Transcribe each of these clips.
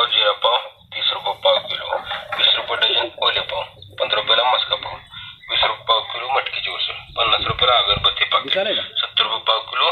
पाव जी पाव तीस रुपये पाव किलो वीस रुपये डझन ओले पाव पंधरा रुपयाला मस्का पाव वीस रुपये पाव किलो मटकी जोरसूळ पन्नास रुपयाला अगरबत्ती पाकिट सत्तर रुपये पाव किलो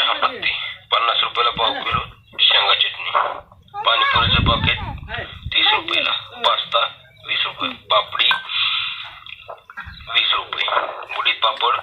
चहा पत्ती पन्नास रुपयाला पाव किलो शेंगा चटणी पाणीपुरीचं पाकिट तीस रुपयाला पास्ता वीस रुपये पापडी वीस रुपये बुढ़ी पापड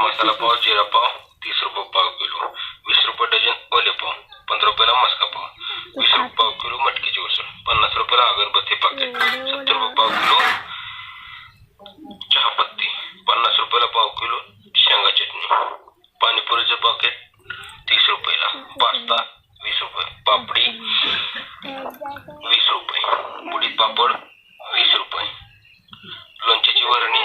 मसाला पाव जिरा पाव तीस रुपये पाव किलो वीस रुपये डझन ओले पाव पंधरा रुपयाला मस्का पाव वीस रुपये पाव किलो मटकीची उसळ पन्नास रुपयाला अगरबत्ती पाकिट सत्तर रुपये पाव किलो चहापत्ती पन्नास रुपयाला पाव किलो शेंगा चटणी पाणीपुरीचं पाकिट तीस रुपयाला पास्ता वीस रुपये पापडी वीस रुपये बुडीत पापड वीस रुपये लोणच्याची वरणी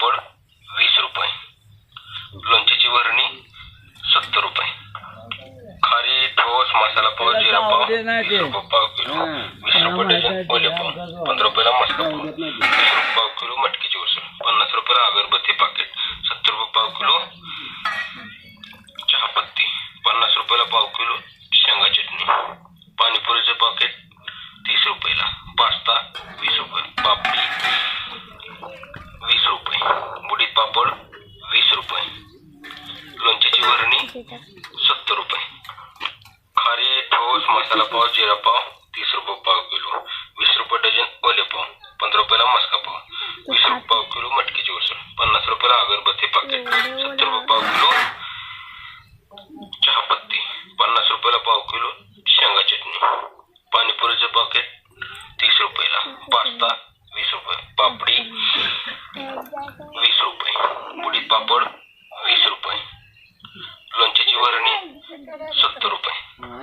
पापड वीस रुपये लोणच्याची वरणी सत्तर रुपये खारी ठोस मसाला पाव जिरा पाव वीस रुपये पाव किलो वीस रुपये ओले पाव पंधरा रुपयाला मसाला पाव वीस रुपये पाव किलो मटकीची उसळ पन्नास रुपयाला अगरबत्ती पाकिट सत्तर रुपये पाव किलो चहापत्ती पन्नास रुपयाला पाव किलो शेंगा चटणी पाणीपुरीचं पाकिट तीस रुपयाला पास्ता वीस रुपये पापडी पापड वीस रुपये लोणच्याची वरणी सत्तर रुपये खारी ठोस मसाला पाव जिरा पाव तीस रुपये पाव किलो वीस रुपये डझन ओले पाव पंधरा रुपयाला मस्का पाव हम्म, वीस रुपये पाव किलो मटकीची उसळ पन्नास रुपयाला अगरबत्ती पाकिट सत्तर रुपये पाव किलो चहापत्ती पन्नास रुपयाला पाव किलो शेंगा चटणी पाणीपुरीचं पाकिट तीस रुपयाला हम्म, पास्ता हम्म. वीस रुपये पापडी पापड वीस रुपये लोणच्याची वरणी सत्तर रुपये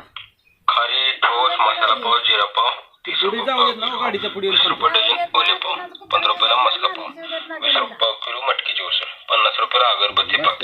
खारे ठोस मसाला पाव जिरा पाव तीस रुपये वीस रुपये डझन ओले पाव पंधरा रुपयाला मसाला पाव वीस रुपये पाव किलो मटकीची उसळ पन्नास रुपयाला अगरबत्ती पाकिट